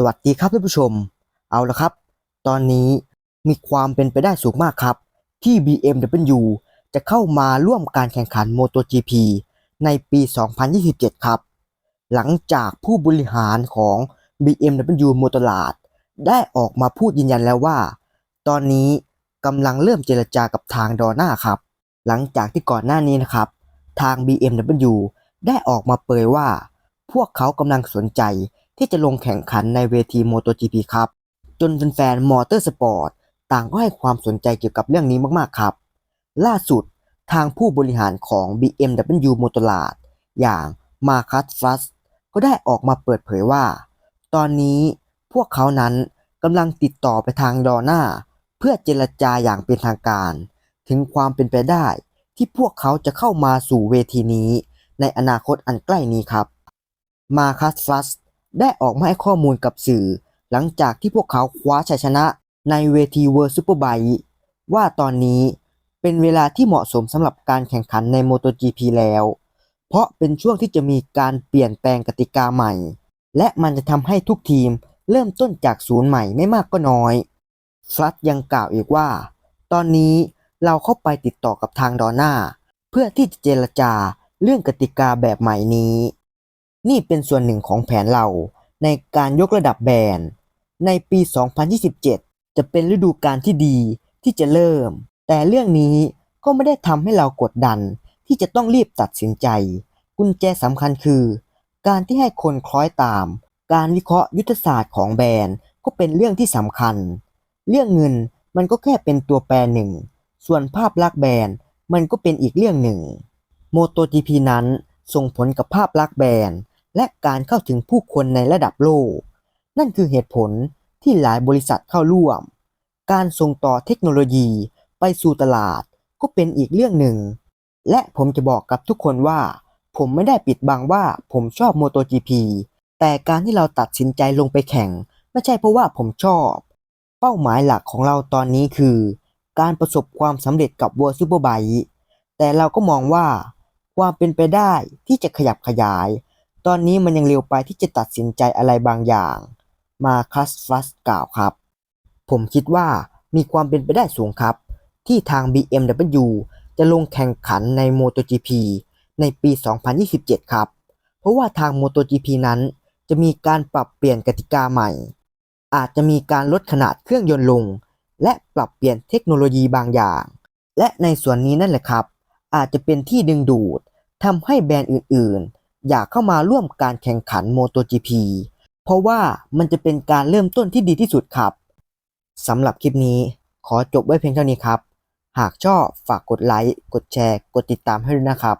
สวัสดีครับท่านผู้ชม เอาละครับ ตอนนี้มีความเป็นไปได้สูงมากครับ ที่ BMW จะเข้ามาร่วมการแข่งขัน MotoGP ในปี 2027 ครับ หลังจากผู้บริหารของ BMW Motorrad ได้ออกมาพูดยืนยันแล้วว่า ตอนนี้กำลังเริ่มเจรจากับทางดอน่าครับ หลังจากที่ก่อนหน้านี้นะครับ ทาง BMW ได้ออกมาเผยว่า พวกเขากำลังสนใจ ที่จะลงแข่งขันในเวที MotoGP ครับ จนแฟนๆมอเตอร์สปอร์ตต่างก็ให้ความสนใจเกี่ยวกับเรื่องนี้มากๆครับ ล่าสุดทางผู้บริหารของ BMW Motorrad อย่างมาคัสฟลัสก็ได้ออกมาเปิดเผยว่า ตอนนี้พวกเขานั้นกำลังติดต่อไปทางดอน่าเพื่อเจรจาอย่างเป็นทางการ ถึงความเป็นไปได้ที่พวกเขาจะเข้ามาสู่เวทีนี้ ในอนาคตอันใกล้นี้ครับ มาคัสฟลัส ได้ออกมาให้ข้อมูลกับสื่อ หลังจากที่พวกเขาคว้าชัยชนะในเวที World Superbike ว่าตอนนี้เป็นเวลาที่เหมาะสมสำหรับการแข่งขันใน MotoGP แล้ว เพราะเป็นช่วงที่จะมีการเปลี่ยนแปลงกติกาใหม่ และมันจะทำให้ทุกทีมเริ่มต้นจากศูนย์ใหม่ไม่มากก็น้อยฟลัดยังกล่าวอีกว่า ตอนนี้เราเข้าไปติดต่อกับทางดอน่า เพื่อที่จะเจรจาเรื่องกติกาแบบใหม่นี้ นี่เป็นส่วนหนึ่งของแผนเราในการยกระดับแบรนด์ ในปี 2027 จะเป็นฤดูกาลที่ดีที่จะเริ่ม แต่เรื่องนี้ก็ไม่ได้ทำให้เรากดดันที่จะต้องรีบตัดสินใจ กุญแจสำคัญคือ การที่ให้คนคล้อยตาม การวิเคราะห์ยุทธศาสตร์ของแบรนด์ก็เป็นเรื่องที่สำคัญ เรื่องเงินมันก็แค่เป็นตัวแปรหนึ่ง ส่วนภาพลักษณ์แบรนด์มันก็เป็นอีกเรื่องหนึ่ง MotoGP นั้นส่งผลกับภาพลักษณ์แบรนด์ และการเข้าถึงผู้คนในระดับโลก นั่นคือเหตุผลที่หลายบริษัทเข้าร่วม การส่งต่อเทคโนโลยีไปสู่ตลาดก็เป็นอีกเรื่องหนึ่ง และผมจะบอกกับทุกคนว่า ผมไม่ได้ปิดบังว่าผมชอบ MotoGP แต่การที่เราตัดสินใจลงไปแข่ง ไม่ใช่เพราะว่าผมชอบ เป้าหมายหลักของเราตอนนี้คือ การประสบความสำเร็จกับ World Superbike แต่เราก็มองว่าความเป็นไปได้ที่จะขยับขยาย ตอนนี้มันยังเร็วไปที่จะตัดสินใจอะไรบางอย่าง มาคัสฟัสกล่าวครับ ผมคิดว่ามีความเป็นไปได้สูงครับ ที่ทาง BMW จะลงแข่งขันใน MotoGP ในปี 2027 ครับ เพราะว่าทาง MotoGP นั้นจะมีการปรับเปลี่ยนกติกาใหม่ อาจจะมีการลดขนาดเครื่องยนต์ลง และปรับเปลี่ยนเทคโนโลยีบางอย่าง และในส่วนนี้นั่นแหละครับ อาจจะเป็นที่ดึงดูดทำให้แบรนด์อื่นๆ อยากเข้ามาร่วมการแข่งขัน MotoGP เพราะว่ามันจะเป็นการเริ่มต้นที่ดีที่สุดครับสำหรับคลิปนี้ขอจบไว้เพียงเท่านี้ครับ หากชอบฝากกดไลค์ กดแชร์ กดติดตามให้ด้วยนะครับ